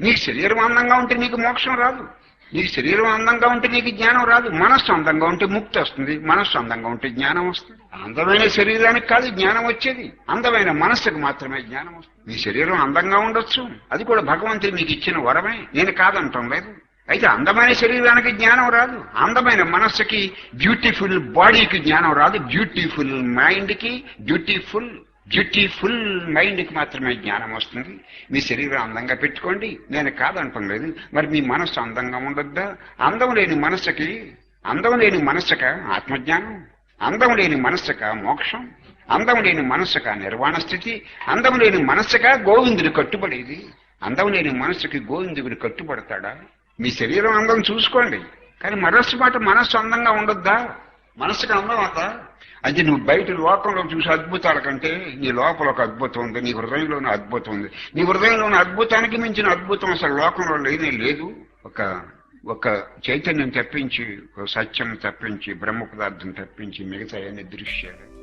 నీకు శరీరం అందంగా ఉంటే నీకు మోక్షం రాదు. నీకు శరీరం అందంగా ఉంటే నీకు జ్ఞానం రాదు. మనస్సు అందంగా ఉంటే ముక్తి వస్తుంది. మనస్సు అందంగా ఉంటే జ్ఞానం వస్తుంది. అందమైన శరీరానికి కాదు జ్ఞానం వచ్చేది. అందమైన మనస్సుకు మాత్రమే జ్ఞానం వస్తుంది. నీ శరీరం అందంగా ఉండొచ్చు. అది కూడా భగవంతుడు మీకు ఇచ్చిన వరమే. నేను కాదంటాం లేదు. అయితే అందమైన శరీరానికి జ్ఞానం రాదు. అందమైన మనస్సుకి బ్యూటిఫుల్ బాడీకి జ్ఞానం రాదు. బ్యూటిఫుల్ మైండ్కి బ్యూటిఫుల్ బ్యూటిఫుల్ మైండ్కి మాత్రమే జ్ఞానం వస్తుంది. మీ శరీరం అందంగా పెట్టుకోండి. నేను కాదంటం లేదు. మరి మీ మనస్సు అందంగా ఉండొద్దా? అందం లేని మనస్సుకి అందం లేని మనస్సుక ఆత్మజ్ఞానం అందం లేని మనస్సుక మోక్షం అందం లేని మనస్సుక నిర్వాణ స్థితి అందం లేని మనస్సుక గోవిందుడు కట్టుబడేది అందం లేని మనస్సుకి గోవిందుడు కట్టుబడతాడా? మీ శరీరం అందం చూసుకోండి. కానీ మనస్సు మాట మనస్సు అందంగా ఉండొద్దా? మనసు అందం అది నువ్వు బయట లోకంలో చూసే అద్భుతాల కంటే నీ లోపల ఒక అద్భుతం ఉంది నీ హృదయంలోని అద్భుతం ఉంది. నీ హృదయంలోని అద్భుతానికి మించిన అద్భుతం అసలు లోకంలో లేనే లేదు. ఒక ఒక చైతన్యం తప్పించి ఒక సత్యం తప్పించి బ్రహ్మ పదార్థం తప్పించి మిగతా అన్ని దృశ్యాలు.